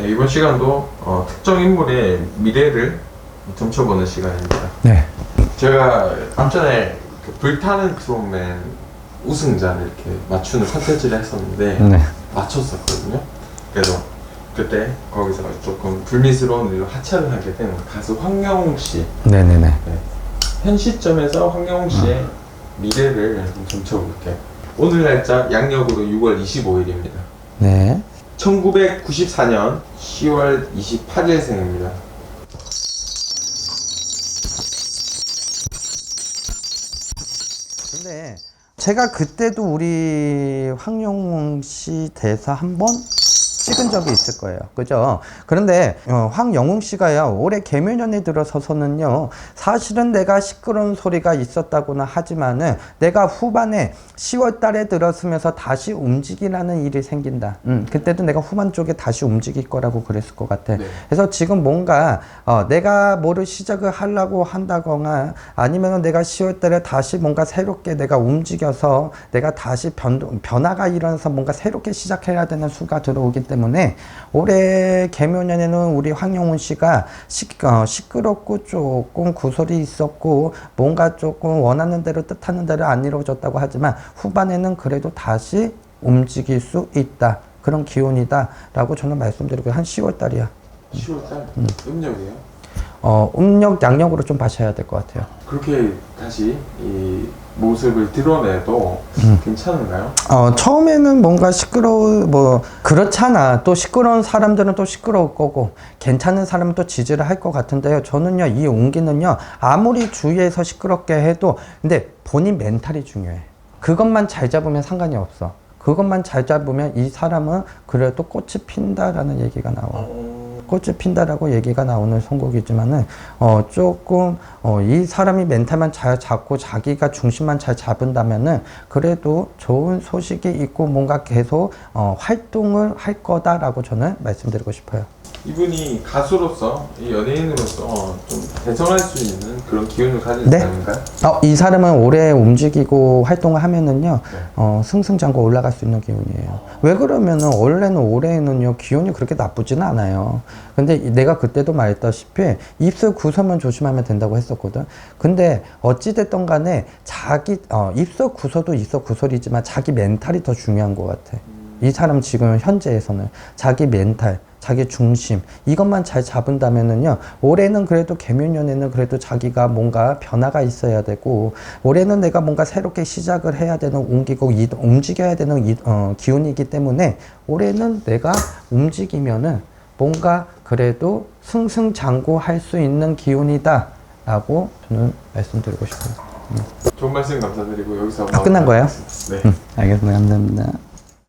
네, 이번 시간도 어, 특정 인물의 미래를 점쳐보는 시간입니다. 네. 제가 앞전에 그 불타는 트롯맨 우승자를 이렇게 맞추는 컨텐츠를 했었는데 네. 맞췄었거든요. 그래서 그때 거기서 조금 불미스러운 일로 하차를 하게 된 가수 황영웅 씨. 네네네. 현 시점에서 황영웅 씨의 미래를 한번 점쳐볼게요. 오늘 날짜 양력으로 6월 25일입니다. 네. 1994년 10월 28일생입니다. 근데 제가 그때도 우리 황영웅 씨 대사 한 번 찍은 적이 있을 거예요. 그죠? 그런데 어, 황영웅 씨가요, 올해 개묘년에 들어서서는요, 사실은 내가 시끄러운 소리가 있었다고는 하지만은 내가 후반에 10월 달에 들었으면서 다시 움직이라는 일이 생긴다. 음, 그때도 내가 후반 쪽에 다시 움직일 거라고 그랬을 것 같아. 네. 그래서 지금 뭔가 어, 내가 뭐를 시작을 하려고 한다거나 아니면 내가 10월 달에 다시 뭔가 새롭게 내가 움직여서 내가 다시 변, 변화가 일어나서 뭔가 새롭게 시작해야 되는 수가 들어오기 때문에 올해 개묘년에는 우리 황영훈 씨가 시, 어, 시끄럽고 조금 구설이 있었고 뭔가 조금 원하는 대로 뜻하는 대로 안 이루어졌다고 하지만 후반에는 그래도 다시 움직일 수 있다. 그런 기운이다라고 저는 말씀드리고 한 10월 달이야. 10월 달 음력이에요. 어, 음력, 양력으로 좀 봐셔야 될 것 같아요. 그렇게 다시 이 모습을 드러내도 괜찮은가요? 어, 처음에는 뭔가 시끄러워, 뭐, 그렇잖아. 또 시끄러운 사람들은 또 시끄러울 거고, 괜찮은 사람은 또 지지를 할 것 같은데요. 저는요, 이 온기는요, 아무리 주위에서 시끄럽게 해도, 근데 본인 멘탈이 중요해. 그것만 잘 잡으면 상관이 없어. 그것만 잘 잡으면 이 사람은 그래도 꽃이 핀다라는 얘기가 나와. 꽃이 핀다라고 얘기가 나오는 선곡이지만은 어 조금 어 이 사람이 멘탈만 잘 잡고 자기가 중심만 잘 잡은다면은 그래도 좋은 소식이 있고 뭔가 계속 어 활동을 할 거다라고 저는 말씀드리고 싶어요. 이분이 가수로서 이 연예인으로서 어, 좀 대성할 수 있는 그런 기운을 가진 네. 사람인가요? 어, 이 사람은 오래 움직이고 활동을 하면은요, 네. 어, 승승장구 올라갈 수 있는 기운이에요. 왜 그러면은, 원래는 올해는요, 기운이 그렇게 나쁘지는 않아요. 근데 이- 내가 그때도 말했다시피, 입술 구설만 조심하면 된다고 했었거든. 근데, 어찌됐던 간에, 자기, 어, 입술 구설도 입술 구설이지만, 자기 멘탈이 더 중요한 것 같아. 이 사람 지금 현재에서는 자기 멘탈, 자기 중심 이것만 잘 잡은다면은요 올해는 그래도 개묘년에는 그래도 자기가 뭔가 변화가 있어야 되고 올해는 내가 뭔가 새롭게 시작을 해야 되는 옮기고 이, 움직여야 되는 이, 어, 기운이기 때문에 올해는 내가 움직이면은 뭔가 그래도 승승장구할 수 있는 기운이다 라고 저는 말씀드리고 싶어요. 좋은 말씀 감사드리고 여기서 아, 끝난 거예요? 네. 음, 알겠습니다. 감사합니다.